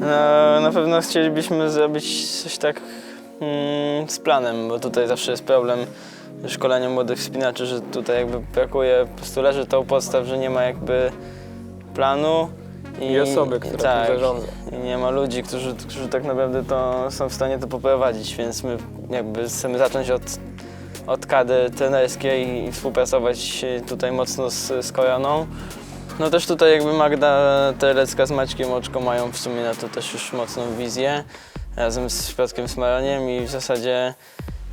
No, na pewno chcielibyśmy zrobić coś tak mm, z planem, bo tutaj zawsze jest problem szkolenia młodych wspinaczy, że tutaj jakby brakuje, po prostu leży u podstaw, że nie ma jakby planu. I osoby, która tym tak, zarządza. I nie ma ludzi, którzy, którzy tak naprawdę to są w stanie to poprowadzić, więc my jakby chcemy zacząć od, od kadry trenerskiej i współpracować tutaj mocno z, z Kojaną. No też tutaj jakby Magda Telecka z Maćkiem Oczko mają w sumie na to też już mocną wizję razem z Piotrkiem Smaraniem i w zasadzie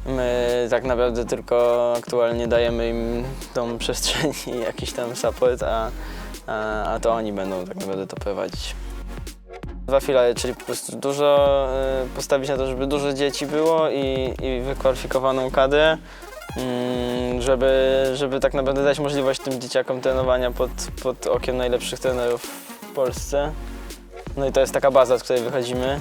my tak naprawdę tylko aktualnie dajemy im tą przestrzeń i jakiś tam support, a, a, a to oni będą tak naprawdę to prowadzić. Dwa filary, czyli po prostu dużo y, postawić na to, żeby dużo dzieci było i, i wykwalifikowaną kadrę, żeby, żeby tak naprawdę dać możliwość tym dzieciakom trenowania pod, pod okiem najlepszych trenerów w Polsce. No i to jest taka baza, z której wychodzimy.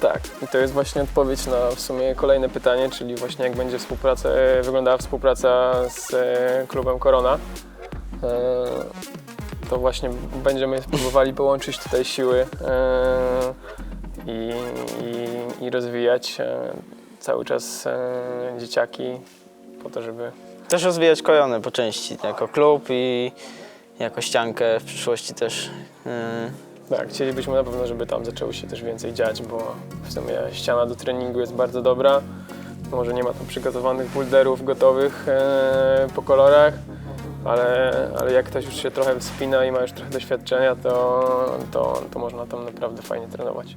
Tak, i to jest właśnie odpowiedź na w sumie kolejne pytanie, czyli właśnie jak będzie współpraca, e, wyglądała współpraca z e, klubem Korona. E, To właśnie będziemy próbowali połączyć tutaj siły i, i, i rozwijać cały czas e, dzieciaki po to, żeby Też rozwijać Kojonę po części jako klub i jako ściankę w przyszłości też. y, Tak, chcielibyśmy na pewno, żeby tam zaczęło się też więcej dziać, bo w sumie ściana do treningu jest bardzo dobra. Może nie ma tam przygotowanych bulderów gotowych e, po kolorach, ale, ale jak ktoś już się trochę wspina i ma już trochę doświadczenia, to, to, to można tam naprawdę fajnie trenować.